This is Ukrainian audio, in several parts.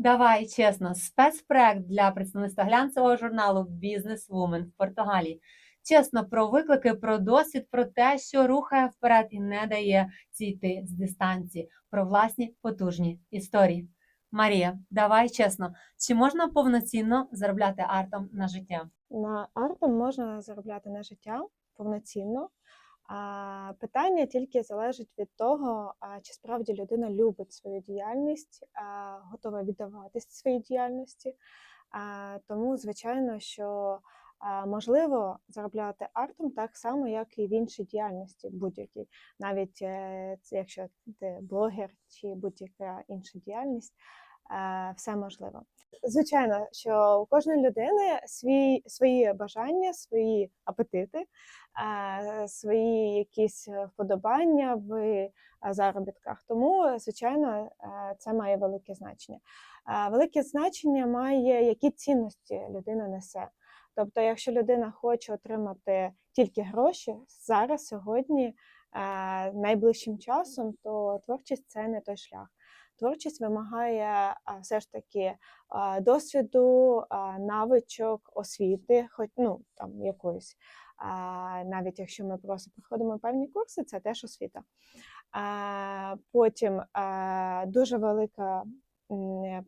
Давай чесно, спецпроект для представництва глянцевого журналу Businesswoman в Португалії. Чесно, про виклики, про досвід, про те, що рухає вперед і не дає зійти з дистанції, про власні потужні історії. Марія, давай чесно, чи можна повноцінно заробляти артом на життя? На артом можна заробляти на життя повноцінно. Питання тільки залежить від того, чи справді людина любить свою діяльність, готова віддаватись своїй діяльності. Тому, звичайно, що можливо заробляти артом так само, як і в іншій діяльності будь-якій, навіть е, якщо ти блогер чи будь-яка інша діяльність, все можливо. Звичайно, що у кожної людини свій, свої бажання, свої апетити, е, свої якісь вподобання в е, заробітках. Тому, звичайно, е, це має велике значення. Е, Велике значення має, які цінності людина несе. Тобто, якщо людина хоче отримати тільки гроші зараз, сьогодні, е, найближчим часом, то творчість це не той шлях. Творчість вимагає все ж таки досвіду, навичок, освіти, хоч ну там якоїсь. Навіть якщо ми просто проходимо певні курси, це теж освіта. Потім дуже велика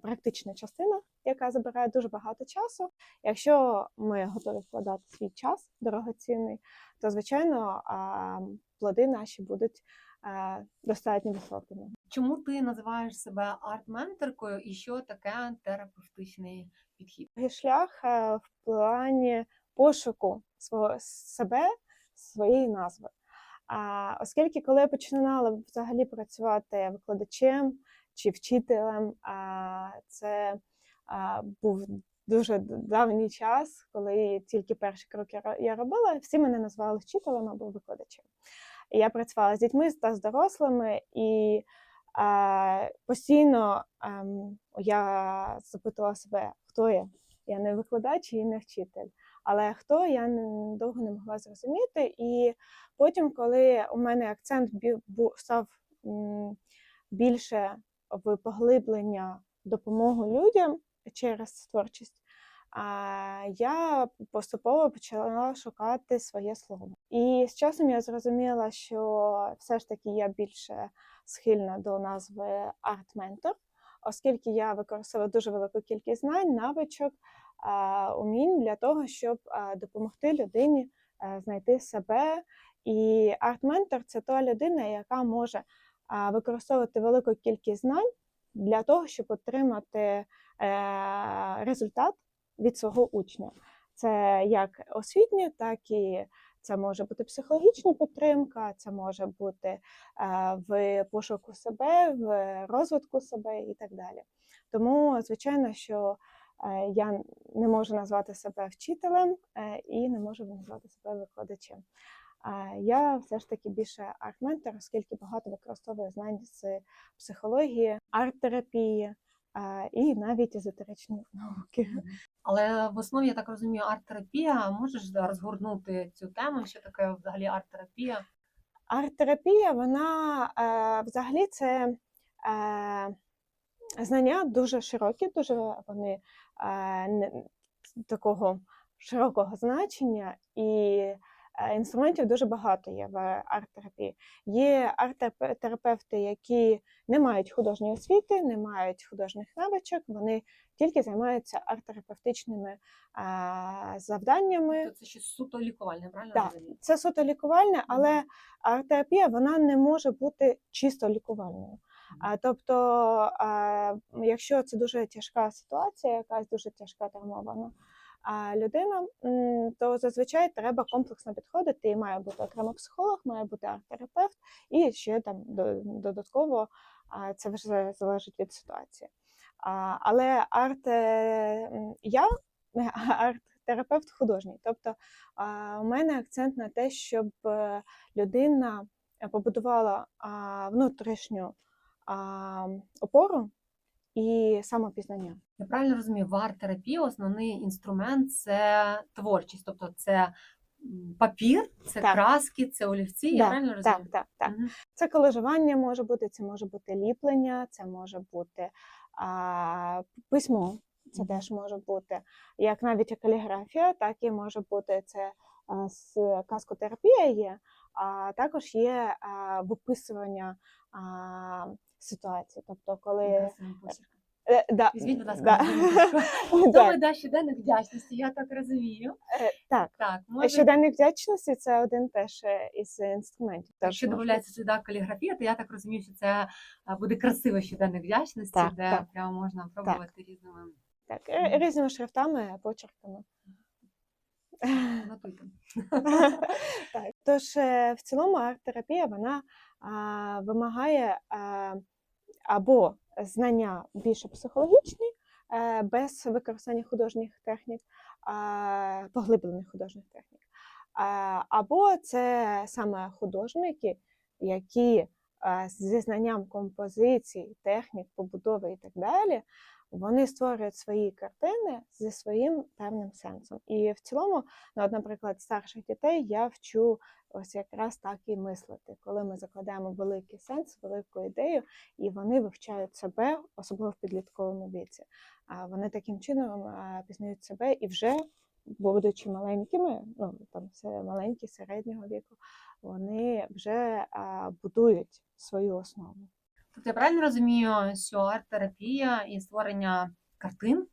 практична частина, яка забирає дуже багато часу. Якщо ми готові вкладати свій час дорогоцінний, то звичайно плоди наші будуть достатньо високими. Чому ти називаєш себе арт-менторкою і що таке терапевтичний підхід? Шлях е, в плані пошуку свого себе, своєї назви. А, оскільки коли я починала взагалі працювати викладачем чи вчителем, а, це а, був дуже давній час, коли тільки перші кроки ро- я робила, всі мене називали вчителем або викладачем. Я працювала з дітьми та з дорослими, і а, постійно ем, я запитувала себе, хто я. Я не викладач і не вчитель. Але хто я не- довго не могла зрозуміти. І потім, коли у мене акцент став більше в поглиблення допомогу людям через творчість, я поступово почала шукати своє слово. І з часом я зрозуміла, що все ж таки я більше схильна до назви арт-ментор, оскільки я використовую дуже велику кількість знань, навичок, умінь для того, щоб допомогти людині е, знайти себе. І арт-ментор це та людина, яка може використовувати велику кількість знань для того, щоб отримати е, результат від свого учня. Це як освітнє, так і це може бути психологічна підтримка, це може бути е, в пошуку себе, в розвитку себе і так далі. Тому, звичайно, що е, я не можу назвати себе вчителем е, і не можу назвати себе викладачем. Я все ж таки більше арт-ментор, оскільки багато використовую знань з психології, арт-терапії і навіть езотеричної науки. Але в основі, я так розумію, арт-терапія. Можеш розгорнути цю тему, що таке взагалі арт-терапія? Арт-терапія, вона е, взагалі це е, знання дуже широкі, дуже вони е, такого широкого значення, і інструментів дуже багато є в арт-терапії. Є арт-терапевти, які не мають художньої освіти, не мають художніх навичок, вони тільки займаються арт-терапевтичними е, завданнями. Тобто це щось суто лікувальне, правильно Так. Це суто лікувальне, але арт-терапія вона не може бути чисто лікувальною. А, тобто, а, якщо це дуже тяжка ситуація, якась дуже тяжка травмована людина, то зазвичай треба комплексно підходити, і має бути окремо психолог, має бути арт-терапевт, і ще там до- додатково це вже залежить від ситуації. Але арт е, я арт-терапевт художній. Тобто у мене акцент на те, щоб е, людина побудувала внутрішню опору і самопізнання. Я правильно розумію, в арт-терапії основний інструмент це творчість, тобто це папір, це Так. краски, це олівці. Я правильно розумію? Так, так, так. Мгм. Це колежування може бути, це може бути ліплення, це може бути а, письмо. Це теж може бути як навіть каліграфія, так і може бути це а, з каскотерапія є, а також є а, виписування а, ситуації. Тобто, коли почерк. Е, да, Візьміть, будь ласка, Хто веде щоденник вдячності, я так розумію. е, так. Так, може, Щоденник вдячності це один теж е, із інструментів. Якщо додається сюди каліграфія, то я так розумію, що це буде красивий щоденник вдячності, Так, де так. прямо можна пробувати різними Так, е, різними шрифтами, почерками. Так, тож е, в цілому арт-терапія вона а, вимагає а, або знання більше психологічні, е, без використання художніх технік, поглиблених художніх технік. Або це саме художники, які зі знанням композицій, технік, побудови і так далі, вони створюють свої картини зі своїм певним сенсом. І в цілому, ну, от, наприклад, старших дітей я вчу ось якраз так і мислити, коли ми закладаємо великий сенс, велику ідею, і вони вивчають себе, особливо в підлітковому віці. А вони таким чином пізнають себе і вже, будучи маленькими, ну там все маленькі, середнього віку, вони вже а, будують свою основу. Тобто я правильно розумію, що арт-терапія і створення картин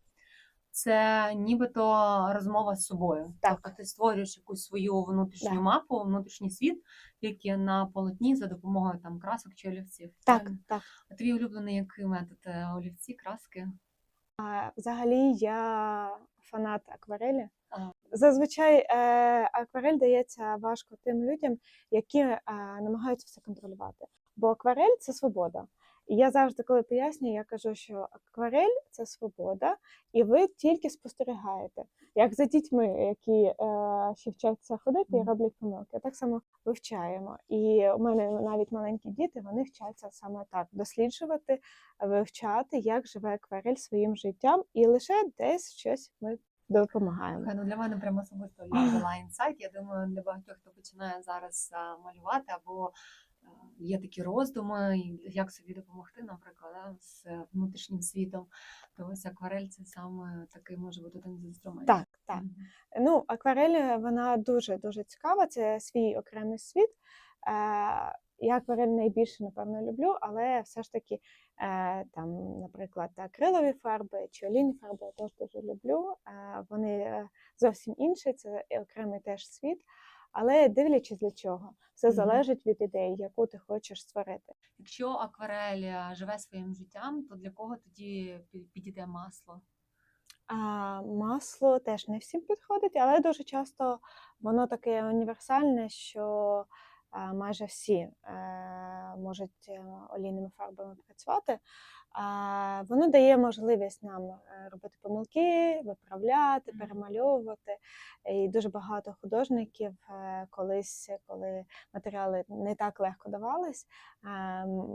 це нібито розмова з собою. Так. Тобто ти створюєш якусь свою внутрішню Да. мапу, внутрішній світ, який на полотні за допомогою там красок чи олівців. Так, Правильно? так. А твій улюблений який метод? Е, Олівці, краски? А, Взагалі я фанат акварелі. Ага. Зазвичай е, акварель дається важко тим людям, які е, намагаються все контролювати. Бо акварель це свобода. І я завжди, коли пояснюю, я кажу, що акварель це свобода, і ви тільки спостерігаєте, як за дітьми, які е, ще вчаться ходити і роблять помилки. Так само вивчаємо. І у мене навіть маленькі діти, вони вчаться саме так: досліджувати, вивчати, як живе акварель своїм життям, і лише десь щось ми допомагаємо. Ну для мене прямо особисто я дала інсайт. Я думаю, для багатьох, хто починає зараз малювати, або є такі роздуми, як собі допомогти, наприклад, з внутрішнім світом, то ось акварель це саме такий може бути один з інструментів. Так, так. Ну, акварель е, вона дуже дуже цікава. Це свій окремий світ. Е, я акварель найбільше, напевно, люблю, але все ж таки, е, там, наприклад, акрилові фарби чи олійні фарби я теж дуже люблю. Вони зовсім інші, це окремий теж світ. Але дивлячись для чого, все залежить від ідеї, яку ти хочеш створити. Якщо акварель е, живе своїм життям, то для кого тоді підійде масло? А масло теж не всім підходить, але дуже часто воно таке універсальне, що майже всі е, можуть е, олійними фарбами працювати. Воно дає можливість нам е, робити помилки, виправляти, перемальовувати. І дуже багато художників колись, коли матеріали не так легко давались,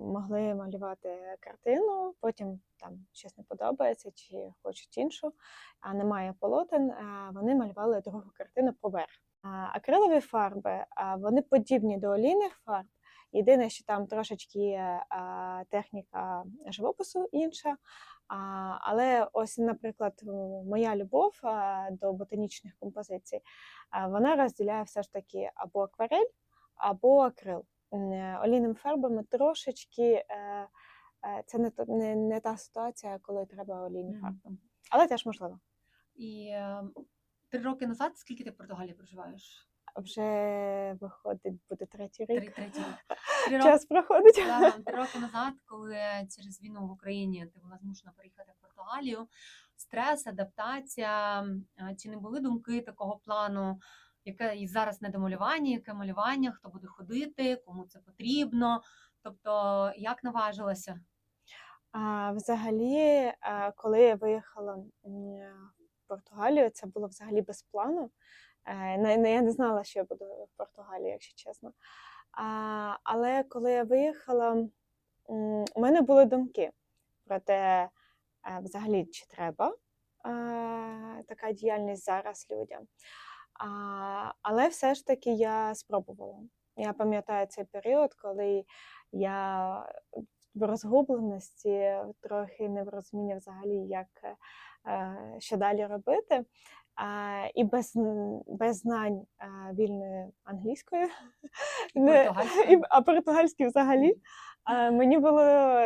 могли малювати картину, потім там щось не подобається чи хочуть іншу, а немає полотен, вони малювали другу картину поверх. Акрилові фарби вони подібні до олійних фарб. Єдине, що там трошечки є техніка живопису інша. Але ось, наприклад, моя любов до ботанічних композицій, вона розділяє все ж таки або акварель, або акрил. Олійними фарбами трошечки е, е, це не, не, не та ситуація, коли треба олійні фарби. Але теж можливо. І е, три роки назад, скільки ти в Португалії проживаєш? Вже виходить, буде третій Три, рік. третій рік. Три роки, Час проходить. да, три роки назад, коли через війну в Україні ти була змушена переїхати в Португалію, стрес, адаптація. Чи не були думки такого плану? Яке і зараз не домалювання, яке малювання, хто буде ходити, кому це потрібно? Тобто, як наважилася? А взагалі, коли я виїхала в Португалію, це було взагалі без плану. Е, не- не- Я не знала, що я буду в Португалії, якщо чесно. Але коли я виїхала, у мене були думки про те, е, взагалі, чи треба е, така діяльність зараз людям. Але все ж таки я спробувала. Я пам'ятаю цей період, коли я в розгубленості, трохи неврозуміння взагалі, як що далі робити. А, і без, без знань а, вільної англійської, І португальської? а португальській взагалі. А, мені було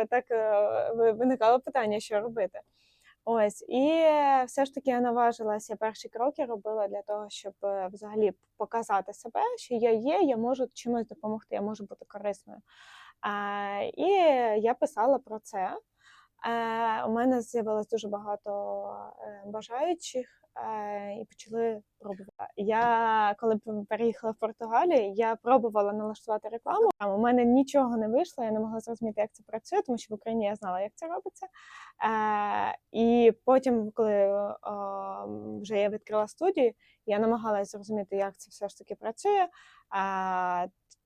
так е, виникало питання, що робити. Ось, і е, все ж таки я наважилася перші кроки робила для того, щоб е, взагалі показати себе, що я є, я можу чимось допомогти, я можу бути корисною. А, і я писала про це. Е, у мене з'явилось дуже багато е, бажаючих е, і почали пробувати. Я коли переїхала в Португалію, я пробувала налаштувати рекламу. У мене нічого не вийшло, я не могла зрозуміти, як це працює, тому що в Україні я знала, як це робиться. І потім, коли вже я відкрила студію, я намагалася зрозуміти, як це все ж таки працює.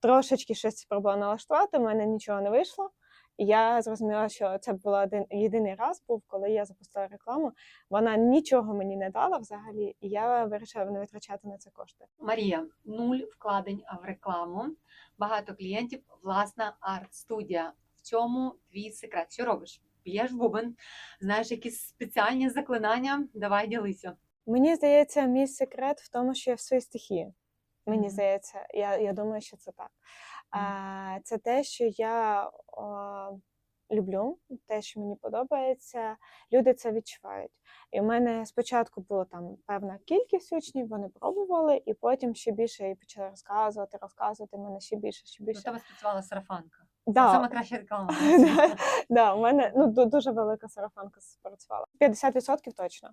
Трошечки щось спробувала налаштувати, у мене нічого не вийшло. І я зрозуміла, що це був один єдиний раз був, коли я запустила рекламу. Вона нічого мені не дала взагалі, і я вирішила не витрачати на це кошти. Марія, нуль вкладень в рекламу, багато клієнтів, власна арт-студія. В чому твій секрет? Що робиш? П'єш бубен, знаєш якісь спеціальні заклинання? Давай ділися. Мені здається, мій секрет в тому, що я в своїй стихії. Мені Мгм. здається, я, я думаю, що це так. Це те, що я люблю, те, що мені подобається. Люди це відчувають. І в мене спочатку була там певна кількість учнів, вони пробували, і потім ще більше і почали розказувати, розказувати. мене ще більше, ще більше. тебе спрацювала сарафанка. Да. Саме краща реклама. Да, у мене ну, ду- дуже велика сарафанка спрацювала. 50% точно.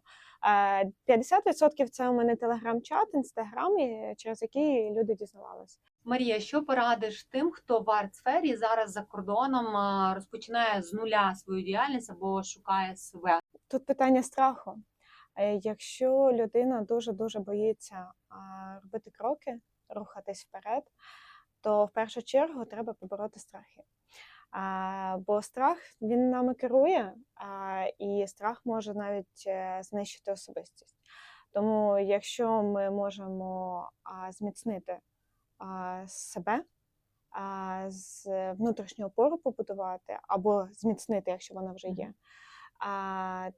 Е, 50% це у мене телеграм-чат, інстаграм, через який люди дізнавалися. Марія, що порадиш тим, хто в арт-сфері зараз за кордоном розпочинає з нуля свою діяльність або шукає себе? Тут питання страху. Е, Якщо людина дуже дуже боїться робити кроки, рухатись вперед, то в першу чергу треба побороти страхи. Бо страх він нами керує, і страх може навіть е, знищити особистість. Тому, якщо ми можемо зміцнити себе, з внутрішнього опору побудувати або зміцнити, якщо вона вже є,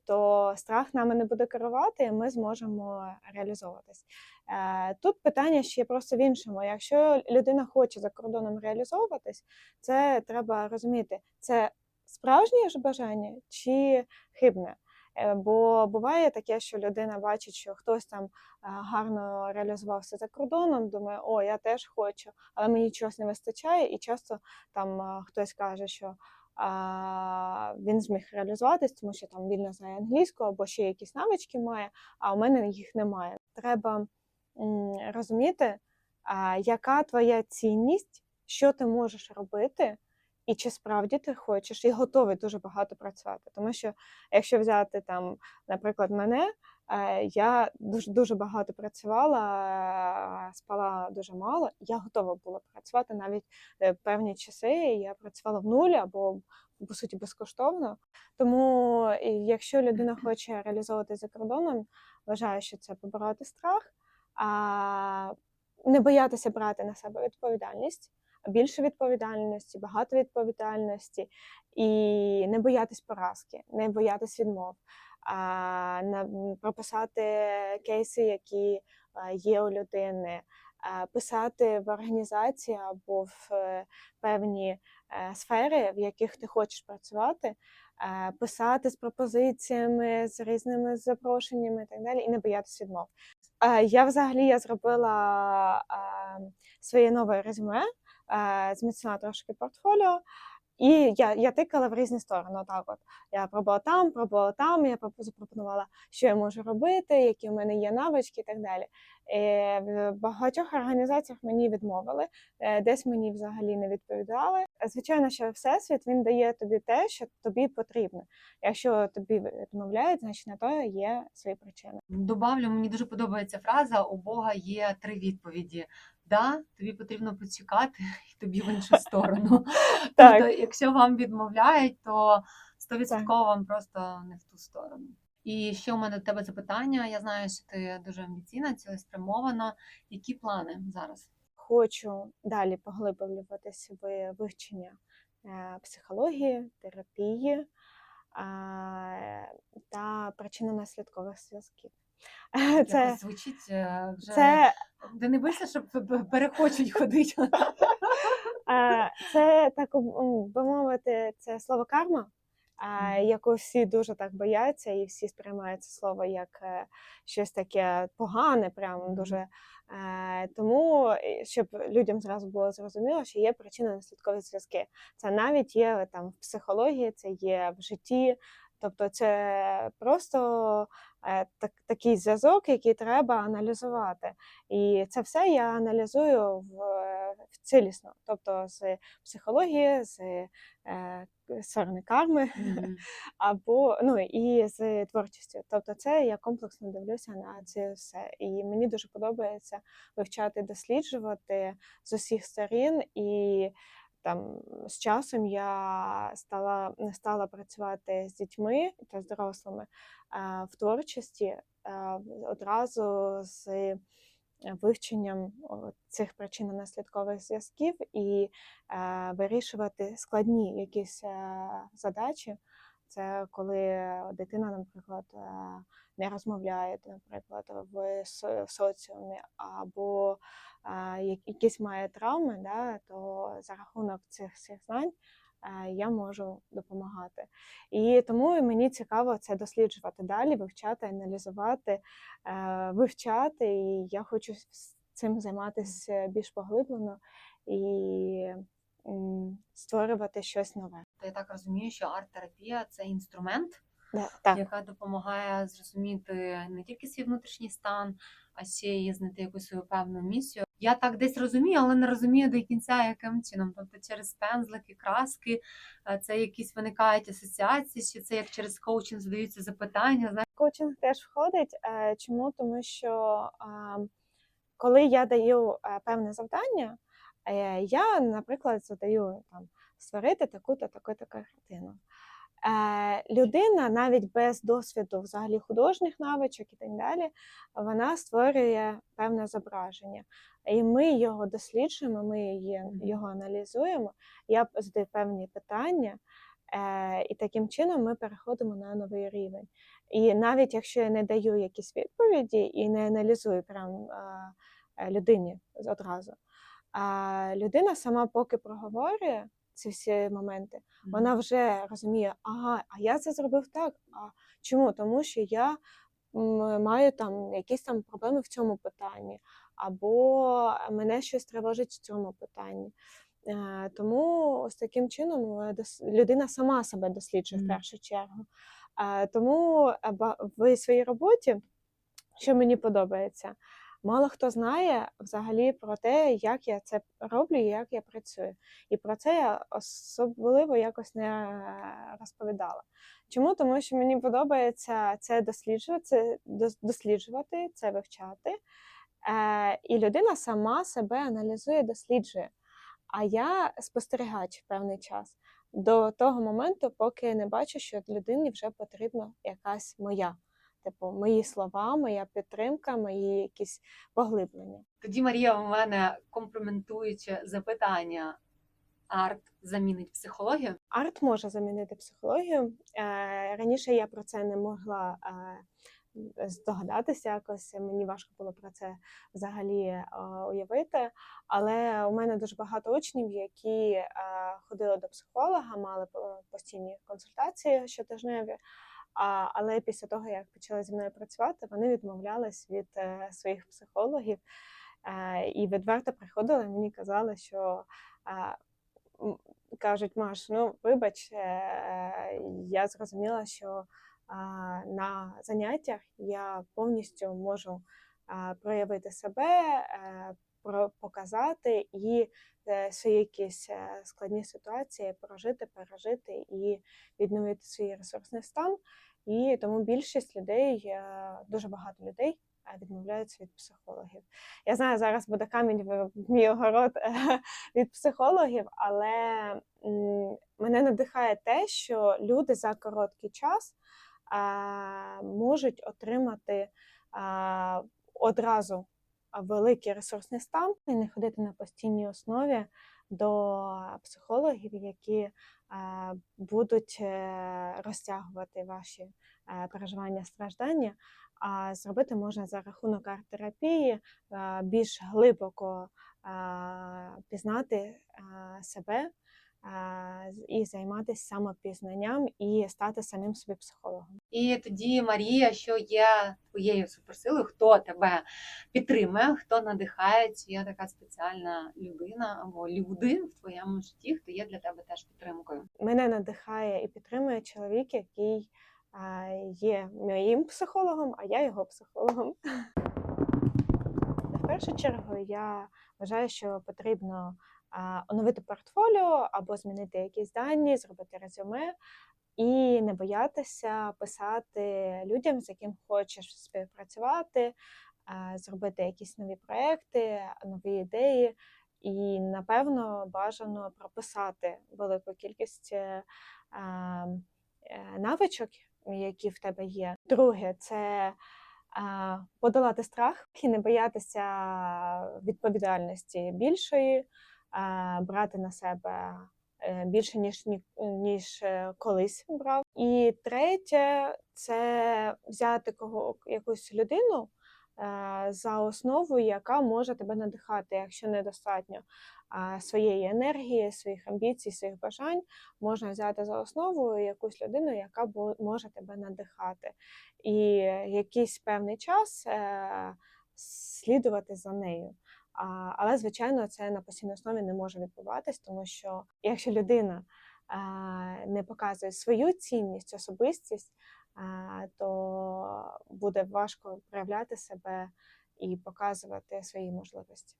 то страх нами не буде керувати, і ми зможемо реалізовуватись. Е, Тут питання ще просто в іншому. Якщо людина хоче за кордоном реалізовуватись, це треба розуміти, це справжнє ж бажання чи хибне. Е, Бо буває таке, що людина бачить, що хтось там е, гарно реалізувався за кордоном, думає, о, я теж хочу, але мені чогось не вистачає, і часто там е, хтось каже, що а, він зміг реалізуватись, тому що там вільно знає англійську або ще якісь навички має, а у мене їх немає. Треба розуміти, а, яка твоя цінність, що ти можеш робити, і чи справді ти хочеш і готовий дуже багато працювати. Тому що якщо взяти там, наприклад, мене. е, Я дуже дуже багато працювала, е, спала дуже мало. Я готова була працювати навіть е, певні часи. Я працювала в нулі або по суті безкоштовно. Тому якщо людина хоче реалізовувати за кордоном, вважаю, що це побороти страх, а не боятися брати на себе відповідальність, більше відповідальності, багато відповідальності, і не боятись поразки, не боятись відмов. А, прописати кейси, які є у людини, писати в організації або в е, певні е, сфери, в яких ти хочеш працювати, е, писати з пропозиціями, з різними запрошеннями і так далі, і не боятися відмов. Е, Я взагалі я зробила е, своє нове резюме, е, зміцнила трошки портфоліо. І я, я тикала в різні сторони. Отак от. Я пробувала там, пробувала там, я пропо- запропонувала, що я можу робити, які в мене є навички і так далі. Е, В багатьох організаціях мені відмовили, е, десь мені взагалі не відповідали. Звичайно, що всесвіт він дає тобі те, що тобі потрібно. Якщо тобі відмовляють, значить на то є свої причини. Добавлю, мені дуже подобається фраза: у Бога є три відповіді. Да, тобі потрібно почекати, і тобі в іншу сторону. Так. Тобто, якщо вам відмовляють, то 100% вам просто не в ту сторону. І ще у мене до тебе запитання. Я знаю, що ти дуже амбіційна, цілеспрямована. Які плани зараз? Хочу далі поглиблюватися в вивчення е, психології, терапії та причинно-наслідкових зв'язків. Це, звучить е, вже. це, не боїшся, що п- п- перехочуть ходити. це так би мовити, це слово карма. Яку всі дуже так бояться, і всі сприймають це слово як е, щось таке погане, прямо дуже. Е, Тому, е, щоб людям зразу було зрозуміло, що є причина наслідкові зв'язки. Це навіть є там в психології, це є в житті. Тобто це просто е, так, такий зв'язок, який треба аналізувати. І це все я аналізую в, в цілісно, тобто з психології, з е, сторони карми, Мгм. або ну і з творчістю. Тобто, це я комплексно дивлюся на це все. І мені дуже подобається вивчати, досліджувати з усіх сторін. І там з часом я стала стала працювати з дітьми та з дорослими в творчості одразу з вивченням цих причинно-наслідкових зв'язків і е, вирішувати складні якісь е, задачі. Це коли дитина, наприклад, е, не розмовляє, наприклад, в соціумі, або е, якісь має травми, да, то за рахунок цих всіх знань е, я можу допомагати. І тому мені цікаво це досліджувати далі, вивчати, аналізувати, вивчати. І я хочу цим займатися більш поглиблено і створювати щось нове. То я так розумію, що арт-терапія це інструмент, Да, так. яка допомагає зрозуміти не тільки свій внутрішній стан, а ще й знайти якусь свою певну місію. Я так десь розумію, але не розумію до кінця, яким чином. Тобто через пензлики, краски, е, це якісь виникають асоціації, чи це як через коучинг задаються запитання. Коучинг теж входить. Е, Чому? Тому що коли я даю е, певне завдання, я, наприклад, задаю там створити таку-то, таку-то картину. Е, Людина навіть без досвіду взагалі художніх навичок і так далі, вона створює певне зображення. І ми його досліджуємо, ми її- його аналізуємо. Я задаю певні питання, е, і таким чином ми переходимо на новий рівень. І навіть якщо я не даю якісь відповіді і не аналізую прям е, людині одразу, а людина сама поки проговорює ці всі моменти, вона вже розуміє, ага, а я це зробив так. А чому? Тому що я маю там якісь там проблеми в цьому питанні, або мене щось тривожить в цьому питанні. Е, Тому ось таким чином е, людина сама себе досліджує в першу чергу. Е, Тому в своїй роботі, що мені подобається, мало хто знає взагалі про те, як я це роблю і як я працюю. І про це я особливо якось не розповідала. Чому? Тому що мені подобається це досліджувати, досліджувати, це вивчати. Е, і людина сама себе аналізує, досліджує. А я спостерігач певний час до того моменту, поки не бачу, що людині вже потрібна якась моя. Типу, мої слова, моя підтримка, мої якісь поглиблення. Тоді Марія у мене компліментуюче запитання: арт замінить психологію? Арт може замінити психологію. Е, Раніше я про це не могла е, здогадатися якось. Мені важко було про це взагалі е, уявити. Але у мене дуже багато учнів, які ходили до психолога, мали постійні консультації щотижневі. А, але після того, як почали зі мною працювати, вони відмовлялись від е, своїх психологів е, і відверто приходили. Мені казали, що е, кажуть, Маш, ну вибач, е, я зрозуміла, що а, на заняттях я повністю можу а, проявити себе, е, показати і е, свої якісь е, складні ситуації прожити, пережити і відновити свій ресурсний стан. І тому більшість людей, е, дуже багато людей відмовляються від психологів. Я знаю, зараз буде камінь в мій огород від психологів, але мене надихає те, що люди за короткий час можуть отримати одразу великий ресурсний стан і не ходити на постійній основі до психологів, які е, будуть е, розтягувати ваші е, переживання, страждання. А зробити можна за рахунок арт-терапії більш глибоко пізнати себе і займатися самопізнанням і стати самим собі психологом. І тоді, Марія, що є твоєю суперсилою, хто тебе підтримує, хто надихає, чи є така спеціальна людина або люди в твоєму житті, хто є для тебе теж підтримкою. Мене надихає і підтримує чоловік, який є моїм психологом, а я його психологом. В першу чергу я вважаю, що потрібно оновити портфоліо або змінити якісь дані, зробити резюме і не боятися писати людям, з яким хочеш співпрацювати, зробити якісь нові проекти, нові ідеї. І напевно бажано прописати велику кількість е, е, навичок, які в тебе є. Друге, це подолати страх і не боятися відповідальності більшої, брати на себе е, більше, ніж, ні- ніж е, колись брав. І третє це взяти кого, якусь людину е, за основу, яка може тебе надихати, якщо недостатньо своєї енергії, своїх амбіцій, своїх бажань, можна взяти за основу якусь людину, яка може тебе надихати. І якийсь певний час слідувати за нею. Але, звичайно, це на постійній основі не може відбуватись, тому що якщо людина не показує свою цінність, особистість, то буде важко проявляти себе і показувати свої можливості.